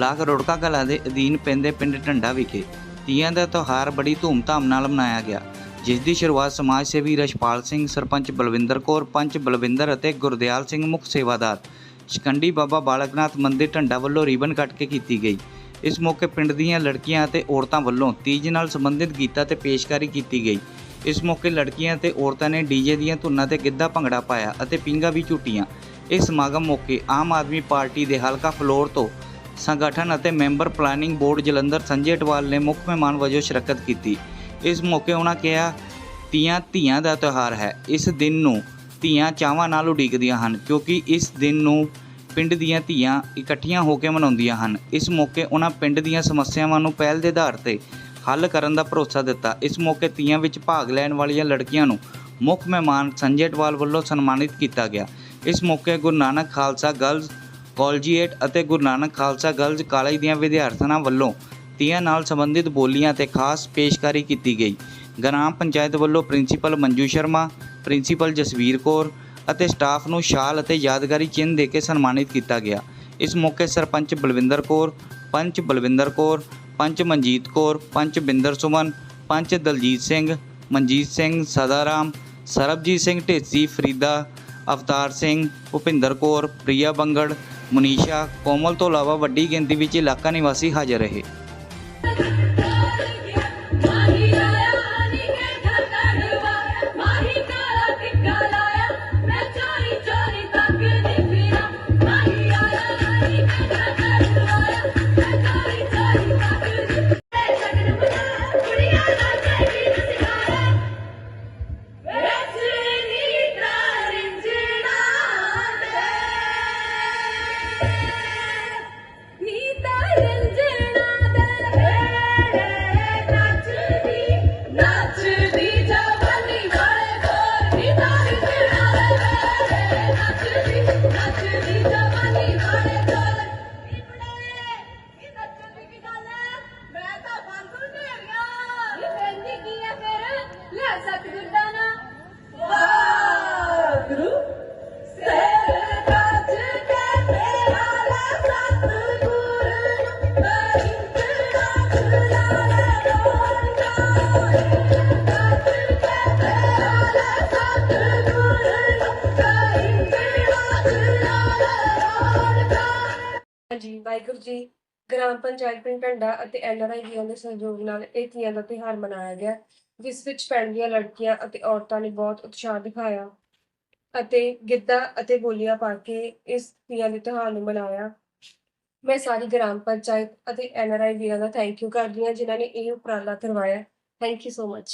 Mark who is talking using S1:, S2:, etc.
S1: Block Rorka Kalan ਦੇ ਅਧੀਨ ਪੈਂਦੇ ਪਿੰਡ ਢੰਡਾ ਵਿਖੇ ਤੀਆਂ ਦਾ ਤਿਉਹਾਰ ਬੜੀ ਧੂਮਧਾਮ ਨਾਲ ਮਨਾਇਆ ਗਿਆ, ਜਿਸ ਦੀ ਸ਼ੁਰੂਆਤ ਸਮਾਜ ਸੇਵੀ ਰਸ਼ਪਾਲ ਸਿੰਘ, ਸਰਪੰਚ ਬਲਵਿੰਦਰ ਕੌਰ, ਪੰਚ ਬਲਵਿੰਦਰ ਅਤੇ ਗੁਰਦਿਆਲ ਸਿੰਘ ਮੁੱਖ ਸੇਵਾਦਾਰ ਸ਼ਿਕੰਡੀ ਬਾਬਾ ਬਾਲਕਨਾਥ ਮੰਦਿਰ ਢੰਡਾ ਵੱਲੋਂ ਰਿਬਨ ਕੱਟ ਕੇ ਕੀਤੀ ਗਈ। ਇਸ ਮੌਕੇ ਪਿੰਡ ਦੀਆਂ ਲੜਕੀਆਂ ਅਤੇ ਔਰਤਾਂ ਵੱਲੋਂ ਤੀਜ ਨਾਲ ਸੰਬੰਧਿਤ ਗੀਤਾਂ ਤੇ ਪੇਸ਼ਕਾਰੀ ਕੀਤੀ ਗਈ। ਇਸ ਮੌਕੇ ਲੜਕੀਆਂ ਤੇ ਔਰਤਾਂ ਨੇ ਡੀਜੇ ਦੀਆਂ ਧੁਨਾਂ ਤੇ ਗਿੱਧਾ ਭੰਗੜਾ ਪਾਇਆ ਅਤੇ ਪਿੰਗਾ ਵੀ ਝੂਟੀਆਂ। ਇਸ ਸਮਾਗਮ ਮੌਕੇ ਆਮ ਆਦਮੀ ਪਾਰਟੀ ਦੇ ਹਲਕਾ ਫਲੋਰ ਤੋਂ ਸੰਗਠਨ ਅਤੇ member planning board Jalandhar Sanjay Atwal ਨੇ ਮੁੱਖ ਮਹਿਮਾਨ ਵਜੋਂ ਸ਼ਿਰਕਤ ਕੀਤੀ। ਇਸ ਮੌਕੇ ਉਹਨਾਂ ਕਿਹਾ, ਤੀਆਂ ਧੀਆਂ ਦਾ ਤਿਉਹਾਰ ਹੈ। ਇਸ ਦਿਨ ਨੂੰ ਧੀਆਂ ਚਾਵਾਂ ਨਾਲ ਉਡੀਕਦੀਆਂ ਹਨ, ਕਿਉਂਕਿ ਇਸ ਦਿਨ ਨੂੰ ਪਿੰਡ ਦੀਆਂ ਧੀਆਂ ਇਕੱਠੀਆਂ ਹੋ ਕੇ ਮਨਾਉਂਦੀਆਂ ਹਨ। ਇਸ ਮੌਕੇ ਉਹਨਾਂ ਪਿੰਡ ਦੀਆਂ ਸਮੱਸਿਆਵਾਂ ਨੂੰ ਪਹਿਲ ਦੇ ਆਧਾਰ ਤੇ ਹੱਲ ਕਰਨ ਦਾ ਭਰੋਸਾ ਦਿੱਤਾ। ਇਸ ਮੌਕੇ ਤੀਆਂ ਵਿੱਚ ਭਾਗ ਲੈਣ ਵਾਲੀਆਂ ਲੜਕੀਆਂ ਨੂੰ ਮੁੱਖ ਮਹਿਮਾਨ ਸੰਜੇ ਅਟਵਾਲ ਵੱਲੋਂ ਸਨਮਾਨਿਤ ਕੀਤਾ ਗਿਆ। ਇਸ ਮੌਕੇ ਗੁਰੂ ਨਾਨਕ ਖਾਲਸਾ ਗਰਲਜ਼ ਕਾਲਜੀਏਟ ਅਤੇ ਗੁਰੂ ਨਾਨਕ ਖਾਲਸਾ ਗਰਲਜ਼ ਕਾਲਜ ਦੀਆਂ ਵਿਦਿਆਰਥਣਾਂ ਵੱਲੋਂ ਤੀਆਂ ਨਾਲ ਸੰਬੰਧਿਤ ਬੋਲੀਆਂ ਤੇ ਖਾਸ ਪੇਸ਼ਕਾਰੀ ਕੀਤੀ ਗਈ। ਗ੍ਰਾਮ ਪੰਚਾਇਤ ਵੱਲੋਂ ਪ੍ਰਿੰਸੀਪਲ ਮੰਜੂ ਸ਼ਰਮਾ, ਪ੍ਰਿੰਸੀਪਲ ਜਸਵੀਰ ਕੌਰ ਅਤੇ ਸਟਾਫ ਨੂੰ ਸ਼ਾਲ ਅਤੇ ਯਾਦਗਾਰੀ ਚਿੰਨ੍ਹ ਦੇ ਕੇ ਸਨਮਾਨਿਤ ਕੀਤਾ ਗਿਆ। ਇਸ ਮੌਕੇ ਸਰਪੰਚ ਬਲਵਿੰਦਰ ਕੌਰ, ਪੰਚ ਬਲਵਿੰਦਰ ਕੌਰ, ਪੰਚ ਮਨਜੀਤ ਕੌਰ, ਪੰਚ ਬਿੰਦਰ ਸੁਮਨ, ਪੰਚ ਦਲਜੀਤ ਸਿੰਘ, ਮਨਜੀਤ ਸਿੰਘ ਸਦਾਰਾਮ, ਸਰਬਜੀਤ ਸਿੰਘ ਢੇਸੀ, ਫਰੀਦਾ ਅਵਤਾਰ ਸਿੰਘ, ਭੁਪਿੰਦਰ ਕੌਰ, ਪ੍ਰਿਆ ਬੰਗੜ ਮਨੀਸ਼ਾ ਕੋਮਲ ਤੋਂ ਇਲਾਵਾ ਵੱਡੀ ਗਿਣਤੀ ਵਿੱਚ ਇਲਾਕਾ ਨਿਵਾਸੀ ਹਾਜ਼ਰ ਰਹੇ।
S2: ਜੀ, ਵਾਹਿਗੁਰੂ ਜੀ। ਗ੍ਰਾਮ ਪੰਚਾਇਤ ਪਿੰਡ ਢੰਡਾ ਅਤੇ ਐਨਆਰਆਈ ਵੀਆਂ ਦੇ ਸਹਿਯੋਗ ਨਾਲ ਇਹ ਤੀਆਂ ਦਾ ਤਿਉਹਾਰ ਮਨਾਇਆ ਗਿਆ, ਜਿਸ ਵਿੱਚ ਪਿੰਡ ਦੀਆਂ ਲੜਕੀਆਂ ਅਤੇ ਔਰਤਾਂ ਨੇ ਬਹੁਤ ਉਤਸ਼ਾਹ ਦਿਖਾਇਆ ਅਤੇ ਗਿੱਧਾ ਅਤੇ ਬੋਲੀਆਂ ਪਾ ਕੇ ਇਸ ਤੀਆਂ ਦੇ ਤਿਉਹਾਰ ਨੂੰ ਮਨਾਇਆ। ਮੈਂ ਸਾਰੀ ਗ੍ਰਾਮ ਪੰਚਾਇਤ ਅਤੇ ਐਨਆਰਆਈ ਵੀਆਂ ਦਾ ਥੈਂਕ ਯੂ ਕਰਦੀ ਹਾਂ, ਜਿਨ੍ਹਾਂ ਨੇ ਇਹ ਉਪਰਾਲਾ ਕਰਵਾਇਆ। Thank you so much